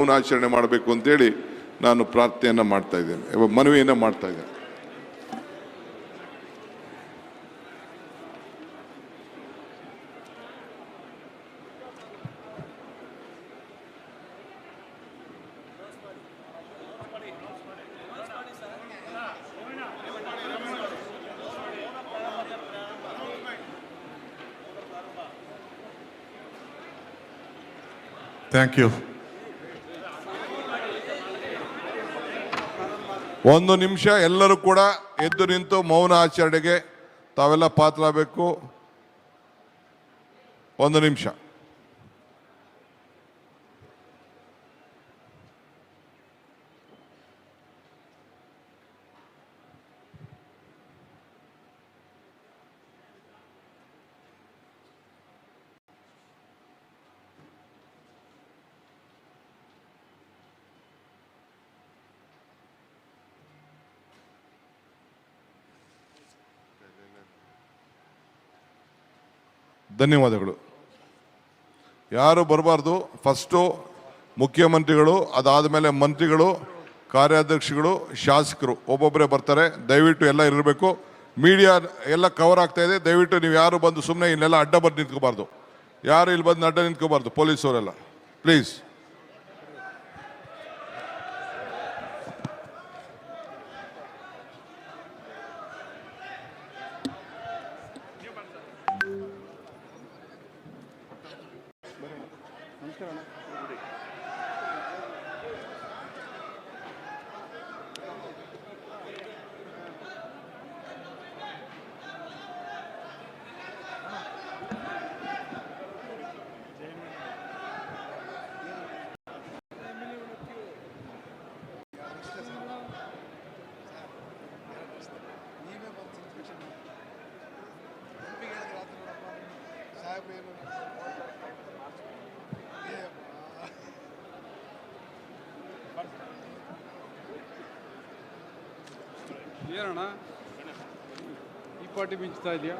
ಮೌನಾಚರಣೆ ಮಾಡಬೇಕು ಅಂತೇಳಿ ನಾನು ಪ್ರಾರ್ಥನೆಯನ್ನು ಮಾಡ್ತಾ ಇದ್ದೇನೆ. ಮನವಿಯನ್ನು ಮಾಡ್ತಾ ಇದ್ದೇನೆ. Thank ಯು ಒಂದು ನಿಮಿಷ ಎಲ್ಲರೂ ಕೂಡ ಎದ್ದು ನಿಂತು ಮೌನ ಆಚರಣೆಗೆ ತಾವೆಲ್ಲ ಪಾತ್ರ ಆಗಬೇಕು ಒಂದು ನಿಮಿಷ. ಧನ್ಯವಾದಗಳು. ಯಾರು ಬರಬಾರ್ದು ಫಸ್ಟು ಮುಖ್ಯಮಂತ್ರಿಗಳು, ಅದಾದ ಮೇಲೆ ಮಂತ್ರಿಗಳು, ಕಾರ್ಯಾಧ್ಯಕ್ಷಗಳು, ಶಾಸಕರು ಒಬ್ಬೊಬ್ಬರೇ ಬರ್ತಾರೆ. ದಯವಿಟ್ಟು ಎಲ್ಲ ಇರಬೇಕು. ಮೀಡಿಯಾ ಎಲ್ಲ ಕವರ್ ಆಗ್ತಾ ಇದೆ. ದಯವಿಟ್ಟು ನೀವು ಯಾರು ಬಂದು ಸುಮ್ಮನೆ ಇಲ್ಲೆಲ್ಲ ಅಡ್ಡ ಬಂದು ನಿಂತ್ಕೋಬಾರ್ದು. ಯಾರು ಇಲ್ಲಿ ಬಂದು ಅಡ್ಡ ನಿಂತ್ಕೋಬಾರ್ದು? ಪೊಲೀಸವರೆಲ್ಲ. Please Obrigado. ಏನಣ್ಣ? ಈ ಪಾರ್ಟಿ ಮಿಂಚ್ತಾ ಇದೆಯಾ?